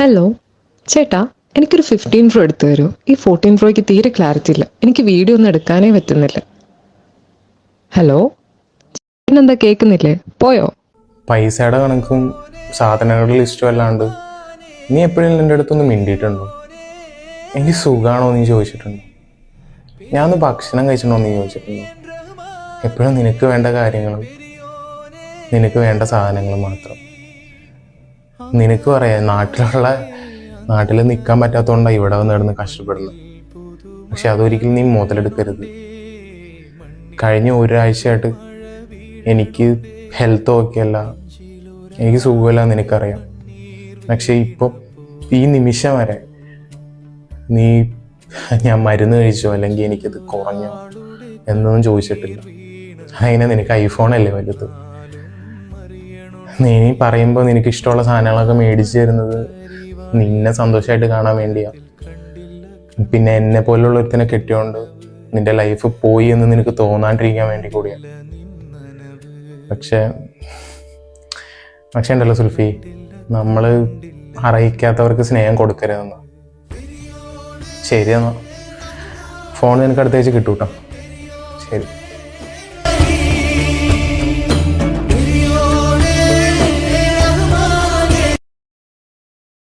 Hello ചേട്ടാ എനിക്കൊരു fifteen pro എടുത്തു തരൂ. ഈ ഫോർട്ടീൻ പ്രോയ്ക്ക് തീരെ ക്ലാരിറ്റി ഇല്ല. എനിക്ക് വീഡിയോ ഒന്നും എടുക്കാനേ പറ്റുന്നില്ല. ഹലോ പിന്നെന്താ കേൾക്കുന്നില്ലേ പോയോ? പൈസയുടെ കണക്കും സാധനങ്ങളുടെ ലിസ്റ്റും അല്ലാണ്ട് നീ എപ്പോഴും എന്റെ അടുത്തൊന്ന് മിണ്ടിയിട്ടുണ്ടോ? എനിക്ക് സുഖമാണോ നീ ചോദിച്ചിട്ടുണ്ടോ? ഞാൻ ഒന്ന് ഭക്ഷണം കഴിച്ചിട്ടുണ്ടോ നീ ചോദിച്ചിട്ടുണ്ടോ? എപ്പോഴും നിനക്ക് വേണ്ട കാര്യങ്ങളും നിനക്ക് വേണ്ട സാധനങ്ങളും മാത്രം. നിനക്ക് പറയാം നാട്ടിലുള്ള നാട്ടിൽ നിൽക്കാൻ പറ്റാത്തതുകൊണ്ടാണ് ഇവിടെ വന്ന് കിടന്ന് കഷ്ടപ്പെടുന്നത്. പക്ഷെ അതൊരിക്കലും നീ മുതലെടുക്കരുത്. കഴിഞ്ഞ ഒരാഴ്ചയായിട്ട് എനിക്ക് ഹെൽത്ത് ഓക്കെ അല്ല. എനിക്ക് സുഖമില്ല നിനക്കറിയാം. പക്ഷെ ഇപ്പം ഈ നിമിഷം വരെ നീ ഞാൻ മരുന്ന് കഴിച്ചോ? അല്ലെങ്കിൽ എനിക്കത് കുറഞ്ഞോ? എന്നൊന്നും ചോദിച്ചിട്ടില്ല. അതിനെ നിനക്ക് ഐഫോൺ അല്ലേ വലുത്? നീ പറയുമ്പോൾ നിനക്ക് ഇഷ്ടമുള്ള സാധനങ്ങളൊക്കെ മേടിച്ചു തരുന്നത് നിന്നെ സന്തോഷമായിട്ട് കാണാൻ വേണ്ടിയാ. പിന്നെ എന്നെ പോലുള്ള ഒരുത്തിനെ കെട്ടിയോണ്ട് നിന്റെ ലൈഫ് പോയി എന്ന് നിനക്ക് തോന്നാണ്ടിരിക്കാൻ വേണ്ടി കൂടിയാ. പക്ഷെ പക്ഷെ ഉണ്ടല്ലോ സുൽഫി നമ്മൾ അറിയിക്കാത്തവർക്ക് സ്നേഹം കൊടുക്കരുതെന്ന്. ശരി എന്നാ ഫോൺ നിനക്ക് അടുത്തേച്ച് കിട്ടൂട്ടോ. ശരി.